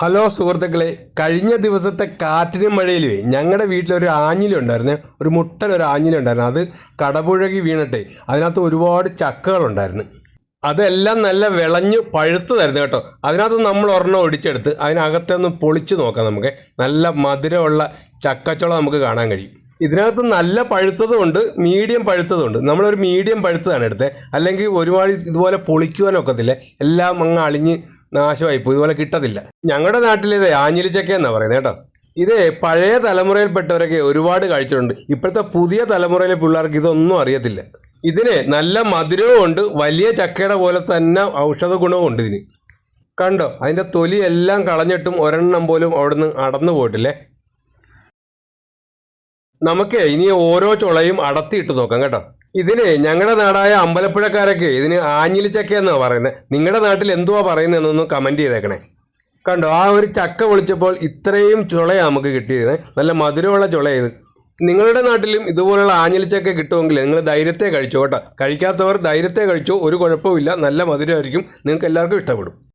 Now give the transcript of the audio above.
Hello സുഹൃത്തുക്കളെ കഴിഞ്ഞ ദിവസത്തെ കാറ്റിനും മഴയിലുമേ ഞങ്ങളുടെ വീട്ടിലൊരു ആഞ്ഞിലുണ്ടായിരുന്നു ഒരു മുട്ടൻ ഒരു ആഞ്ഞിലുണ്ടായിരുന്നു അത് കടപുഴകി വീണട്ടെ അതിനകത്ത് ഒരുപാട് ചക്കകളുണ്ടായിരുന്നു. അതെല്ലാം നല്ല വിളഞ്ഞ് പഴുത്തതായിരുന്നു കേട്ടോ. അതിനകത്ത് നമ്മൾ ഒരെണ്ണം ഒടിച്ചെടുത്ത് അതിനകത്തൊന്ന് പൊളിച്ച് പൊളിച്ചു നോക്കാം നമുക്ക്. നല്ല മധുരമുള്ള ചക്കച്ചുള നമുക്ക് കാണാൻ കഴിയും. ഇതിനകത്ത് നല്ല പഴുത്തതുമുണ്ട് മീഡിയം പഴുത്തതുമുണ്ട്. നമ്മളൊരു മീഡിയം പഴുത്തതാണ് എടുത്തത് അല്ലെങ്കിൽ ഒരുപാട് ഇതുപോലെ പൊളിക്കുവാനൊക്കത്തില്ല. എല്ലാം അങ്ങ് അളിഞ്ഞ് നാശമായിപ്പോയി ഇതുപോലെ കിട്ടത്തില്ല. ഞങ്ങളുടെ നാട്ടിൽ ഇത് ആഞ്ഞിലിച്ചക്ക എന്നാണ് പറയുന്നത് കേട്ടോ. ഇത് പഴയ തലമുറയിൽപ്പെട്ടവരൊക്കെ ഒരുപാട് കഴിച്ചിട്ടുണ്ട്. ഇപ്പോഴത്തെ പുതിയ തലമുറയിലെ പിള്ളേർക്ക് ഇതൊന്നും അറിയത്തില്ല. ഇതിന് നല്ല മധുരവും ഉണ്ട്. വലിയ ചക്കയുടെ പോലെ തന്നെ ഔഷധ ഗുണവും ഉണ്ട് ഇതിന്. കണ്ടോ? അതിന്റെ തൊലി എല്ലാം കളഞ്ഞിട്ടും ഒരെണ്ണം പോലും അവിടുന്ന് അടന്നു പോയിട്ടില്ലേ? നമുക്ക് ഇനി ഓരോ ചുളയും അടത്തിയിട്ട് നോക്കാം കേട്ടോ. ഇതിന് ഞങ്ങളുടെ നാടായ അമ്പലപ്പുഴക്കാരൊക്കെ ഇതിന് ആഞ്ഞിലിച്ചക്ക എന്നാണ് പറയുന്നത് നിങ്ങളുടെ നാട്ടിൽ എന്തുവാ പറയുന്നതെന്നൊന്ന് കമന്റ് ചെയ്തേക്കണേ. കണ്ടോ? ആ ഒരു ചക്ക വിളിച്ചപ്പോൾ ഇത്രയും ചുളയാണ് നമുക്ക് കിട്ടിയത് നല്ല മധുരമുള്ള ചുള ഇത്. നിങ്ങളുടെ നാട്ടിലും ഇതുപോലുള്ള ആഞ്ഞിലിച്ചക്ക കിട്ടുമെങ്കിൽ നിങ്ങൾ ധൈര്യത്തെ കഴിച്ചോ കേട്ടോ. കഴിക്കാത്തവർ ധൈര്യത്തെ കഴിച്ചോ. ഒരു കുഴപ്പമില്ല നല്ല മധുരമായിരിക്കും. നിങ്ങൾക്ക് എല്ലാവർക്കും ഇഷ്ടപ്പെടും.